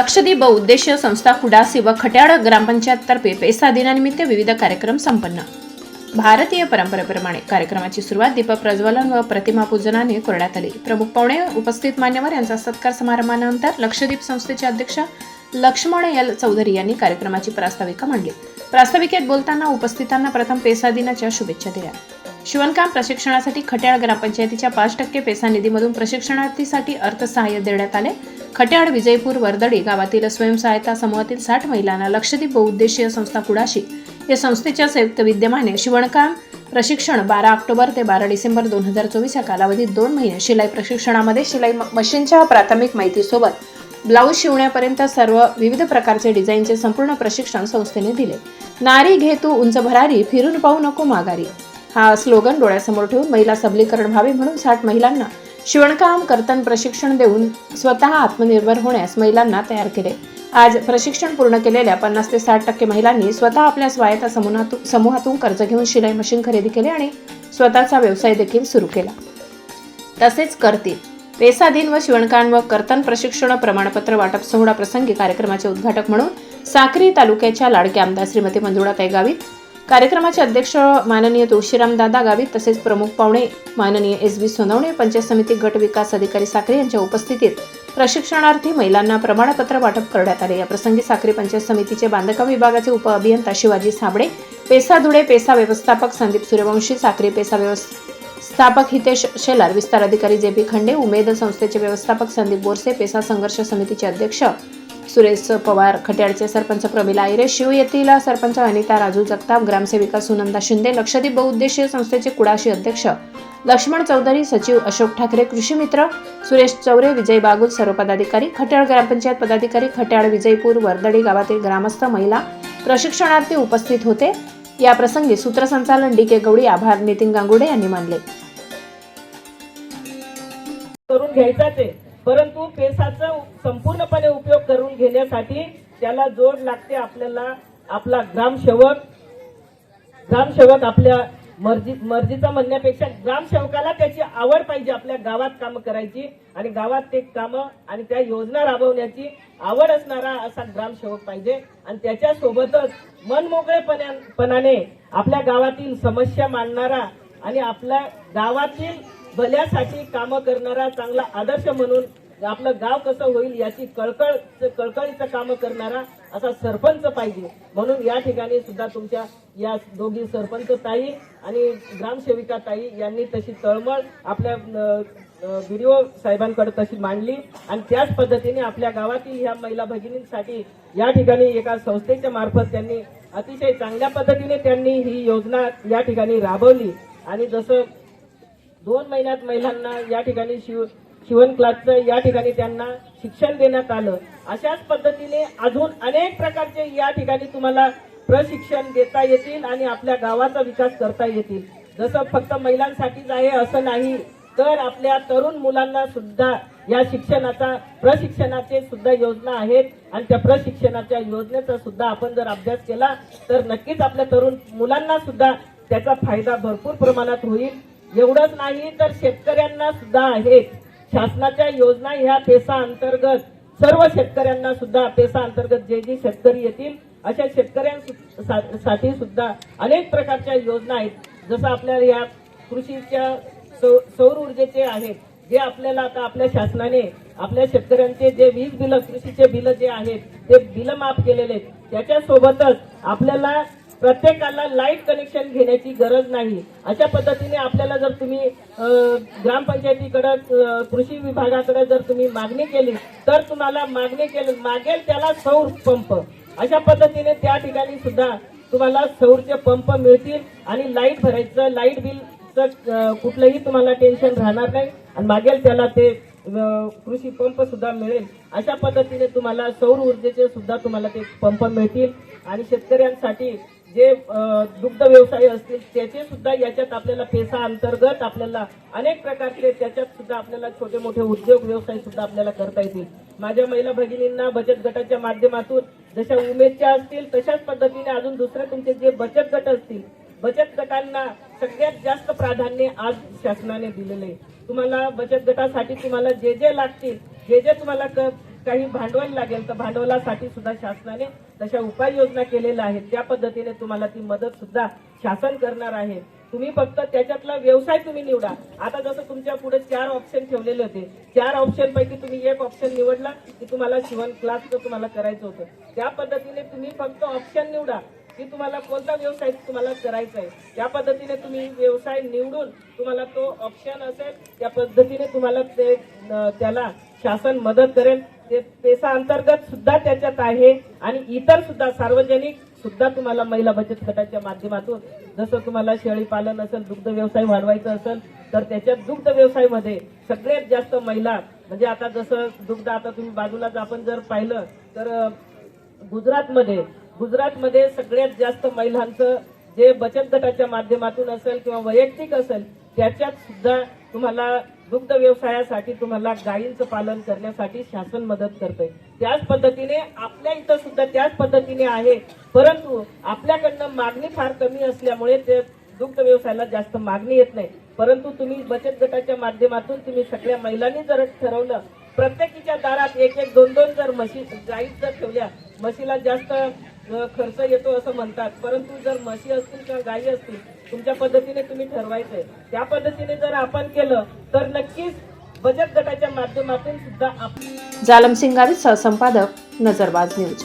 लक्षद्वीप उद्देशीय संस्था कुडासी व खट्याळ ग्रामपंचायततर्फे पेसा दिनानिमित्त विविध कार्यक्रम संपन्न. भारतीय परंपरेप्रमाणे कार्यक्रमाची सुरुवात दीपक प्रज्वलन व प्रतिमा पूजनाने करण्यात आली. प्रमुख पाहुणे उपस्थित मान्यवर यांचा सत्कार समारंभानंतर लक्षद्वीप संस्थेचे अध्यक्ष लक्ष्मण एल. चौधरी यांनी कार्यक्रमाची प्रास्ताविका मांडली. प्रास्ताविकेत बोलताना उपस्थितांना प्रथम पेसा दिनाच्या शुभेच्छा दिल्या. शिवणकाम प्रशिक्षणासाठी खट्याळ ग्रामपंचायतीच्या पाच टक्के पेसा निधीमधून प्रशिक्षणार्थीसाठी अर्थसहाय्य देण्यात आले. खट्याड विजयपूर वर्दडी गावातील स्वयंसहायता समूहातील साठ महिलांना लक्षद्वीप बहुउद्देशीय संस्था कुडाशी. या संस्थेच्या संयुक्त विद्यमाने शिवणकाम प्रशिक्षण बारा ऑक्टोबर ते बारा डिसेंबर दोन हजार चोवीस या कालावधीत दोन महिने शिलाई प्रशिक्षणामध्ये शिलाई मशीनच्या प्राथमिक माहितीसोबत ब्लाऊज शिवण्यापर्यंत सर्व विविध प्रकारचे डिझाईनचे संपूर्ण प्रशिक्षण संस्थेने दिले. नारी घे तू उंच भरारी फिरून पाहू नको माघारी. हा स्लोगन डोळ्यासमोर ठेवून महिला सबलीकरण व्हावे म्हणून साठ महिलांना शिवणकाम कर्तन प्रशिक्षण देऊन स्वतः आत्मनिर्भर होण्यास महिलांना तयार केले. आज प्रशिक्षण पूर्ण केलेल्या पन्नास ते साठ टक्के महिलांनी स्वतः आपल्या स्वायत्ता समूहातून समूहातून कर्ज घेऊन शिलाई मशीन खरेदी केले आणि स्वतःचा व्यवसाय देखील सुरू केला. तसेच करतील. पेसा दिन व शिवणकाम व कर्तन प्रशिक्षण प्रमाणपत्र वाटप सोहळा प्रसंगी कार्यक्रमाचे उद्घाटक म्हणून साक्री तालुक्याच्या लाडक्या आमदार श्रीमती मंजुळाताई गावित कार्यक्रमाचे अध्यक्ष माननीय तुळशीराम दादा गावित तसेच प्रमुख पाहुणे माननीय एस बी सोनवणे पंचायत समिती गट विकास अधिकारी साखरे यांच्या उपस्थितीत प्रशिक्षणार्थी महिलांना प्रमाणपत्र वाटप करण्यात आले. या प्रसंगी साखरी पंचायत समितीचे बांधकाम विभागाचे उप अभियंता शिवाजी साबळे पेसा धुळे पेसा व्यवस्थापक संदीप सूर्यवंशी साखरे पेसा व्यवस्थापक हितेश शेलार विस्तार अधिकारी जे पी खंडे उमेद संस्थेचे व्यवस्थापक संदीप बोरसे पेसा संघर्ष समितीचे अध्यक्ष सुरेश पवार खट्याळचे सरपंच प्रमिला आयरे शिव येथील सरपंच अनिता राजू जगताप ग्रामसेविका सुनंदा शिंदे लक्षद्वीप बहुउद्देशीय संस्थेचे कुडाशी अध्यक्ष लक्ष्मण चौधरी सचिव अशोक ठाकरे कृषी मित्र सुरेश चौरे विजय बागुल सर्व पदाधिकारी खट्याळ ग्रामपंचायत पदाधिकारी खट्याळ विजयपूर वर्दडी गावातील ग्रामस्थ महिला प्रशिक्षणार्थी उपस्थित होते. या प्रसंगी सूत्रसंचालन डी के गवळी आभार नितीन गांगुडे यांनी मानले. करून घ्यायचा परंतु पेसाचा संपूर्णपणे उपयोग करून घेण्यासाठी त्याला जोड लागते आपल्याला आपला ग्रामसेवक. ग्रामसेवक आपल्या मर्जी मर्जीचा म्हणण्यापेक्षा ग्रामसेवकाला त्याची आवड पाहिजे आपल्या गावात काम करायची आणि गावात ते कामं आणि त्या योजना राबवण्याची आवड असणारा असा ग्रामसेवक पाहिजे. आणि त्याच्यासोबतच मनमोकळेपणाने आपल्या गावातील समस्या मांडणारा आणि आपल्या गावातील भल्यासाठी कामं करणारा चांगला आदर्श म्हणून आपलं गाव कसं होईल याची कळकळ कळकळीचं कामं करणारा असा सरपंच पाहिजे. म्हणून या ठिकाणी सुद्धा तुमच्या या दोघी सरपंच ताई आणि ग्रामसेविका ताई यांनी तशी तळमळ आपल्या व्हिडिओ साहेबांकडे तशी मांडली. आणि त्याच पद्धतीने आपल्या गावातील ह्या महिला भगिनींसाठी या ठिकाणी एका संस्थेच्या मार्फत त्यांनी अतिशय चांगल्या पद्धतीने त्यांनी ही योजना या ठिकाणी राबवली. आणि जसं दोन महिन्यात महिलांना या ठिकाणी शिव शिवण क्लासचं या ठिकाणी त्यांना शिक्षण देण्यात आलं. अशाच पद्धतीने अजून अनेक प्रकारचे या ठिकाणी तुम्हाला प्रशिक्षण देता येतील आणि आपल्या गावाचा विकास करता येतील. जसं फक्त महिलांसाठीच आहे असं नाही तर आपल्या तरुण मुलांना सुद्धा या शिक्षणाचा प्रशिक्षणाचे सुद्धा योजना आहेत आणि त्या प्रशिक्षणाच्या योजनेचा सुद्धा आपण जर अभ्यास केला तर नक्कीच आपल्या तरुण मुलांना सुद्धा त्याचा फायदा भरपूर प्रमाणात होईल. एवढंच नाही तर शेतकऱ्यांना सुद्धा आहेत शासनाच्या योजना ह्या पेसा अंतर्गत सर्व शेतकऱ्यांना सुद्धा पेसा अंतर्गत जे जे शेतकरी येतील अशा शेतकऱ्यांसाठी सुद्धा अनेक प्रकारच्या योजना आहेत. जसं आपल्या या कृषीच्या सौ- सौर ऊर्जेचे आहेत जे आपल्याला आता आपल्या शासनाने आपल्या शेतकऱ्यांचे जे वीज बिल कृषीचे बिल जे आहेत ते बिल माफ केलेले आहेत. त्याच्यासोबतच आपल्याला प्रत्येकाला लाइट कनेक्शन घेण्याची गरज नाही. अशा पद्धतीने आपल्याला जर तुम्ही ग्रामपंचायतीकडं कृषी विभागाकडे जर तुम्ही मागणी केली तर तुम्हाला मागणी केली मागेल त्याला सौर पंप. अशा पद्धतीने त्या ठिकाणी सुद्धा तुम्हाला सौरचे पंप मिळतील आणि लाइट भरायचं लाइट बिलचं कुठलंही तुम्हाला टेन्शन राहणार नाही. आणि मागेल त्याला ते कृषी पंप सुद्धा मिळेल. अशा पद्धतीने तुम्हाला सौर ऊर्जेचे सुद्धा तुम्हाला ते पंप मिळतील. आणि शेतकऱ्यांसाठी जे दुग्ध व्यवसाय असतील त्याचे सुद्धा याच्यात आपल्याला पेसा अंतर्गत आपल्याला अनेक प्रकारचे त्याच्यात सुद्धा आपल्याला छोटे मोठे उद्योग व्यवसाय सुद्धा आपल्याला करता येतील. माझ्या महिला भगिनींना बचत गटाच्या माध्यमातून जशा उमेदच्या असतील तशाच पद्धतीने अजून दुसरे तुमचे जे बचत गट असतील बचत गटांना सगळ्यात जास्त प्राधान्य आज शासनाने दिलेले आहे. तुम्हाला बचत गटासाठी तुम्हाला जे जे लागतील जे जे तुम्हाला क- काही भांडवल लागेल तर भांडवलासाठी सुद्धा शासनाने तशा उपाययोजना केलेल्या आहेत. त्या पद्धतीने तुम्हाला ती मदत सुद्धा शासन करणार आहे. तुम्ही फक्त त्याच्यातला व्यवसाय तुम्ही निवडा. आता जसं तुमच्यापुढे चार ऑप्शन ठेवलेले होते. चार ऑप्शन पैकी तुम्ही एक ऑप्शन निवडला की तुम्हाला शिवण क्लासचं तुम्हाला करायचं होतं. त्या पद्धतीने तुम्ही फक्त ऑप्शन निवडा की तुम्हाला कोणता व्यवसाय तुम्हाला करायचा आहे. त्या पद्धतीने तुम्ही व्यवसाय निवडून तुम्हाला तो ऑप्शन असेल त्या पद्धतीने तुम्हाला ते त्याला शासन मदत करेल. ते पेसा अंतर्गत सुद्धा त्याच्यात आहे आणि इतर सुद्धा सार्वजनिक सुद्धा तुम्हाला महिला बचत गटाच्या माध्यमातून जसं तुम्हाला शेळी पालन असेल दुग्ध व्यवसाय वाढवायचा असेल तर त्याच्यात दुग्ध व्यवसायामध्ये सगळ्यात जास्त महिला म्हणजे आता जसं दुग्ध आता तुम्ही बाजूलाच आपण जर पाहिलं तर गुजरातमध्ये गुजरातमध्ये सगळ्यात जास्त महिलांचं जे बचत गटाच्या माध्यमातून असेल किंवा वैयक्तिक असेल त्याच्यात सुद्धा तुम्हाला दुग्ध व्यवसायासाठी तुम्हाला गायींचं पालन करण्यासाठी शासन मदत करते त्याच पद्धतीने आपल्या इथं सुद्धा त्याच पद्धतीने आहे. परंतु आपल्याकडनं मागणी फार कमी असल्यामुळे ते दुग्ध व्यवसायाला जास्त मागणी येत नाही. परंतु तुम्ही बचत गटाच्या माध्यमातून तुम्ही सगळ्या महिलांनी जर ठरवलं प्रत्येकीच्या दारात एक एक दोन दोन जर म्हशी गाई जर ठेवल्या म्हशीला जास्त खर्च येतो असं म्हणतात. परंतु जर म्हशी असतील किंवा गायी असतील तुमच्या पद्धतीने तुम्ही ठरवायचंय. त्या पद्धतीने जर आपण केलं तर नक्कीच बचत गटाच्या माध्यमातून सुद्धा आपण जालम सिंगावी सहसंपादक नजरबाज न्यूज.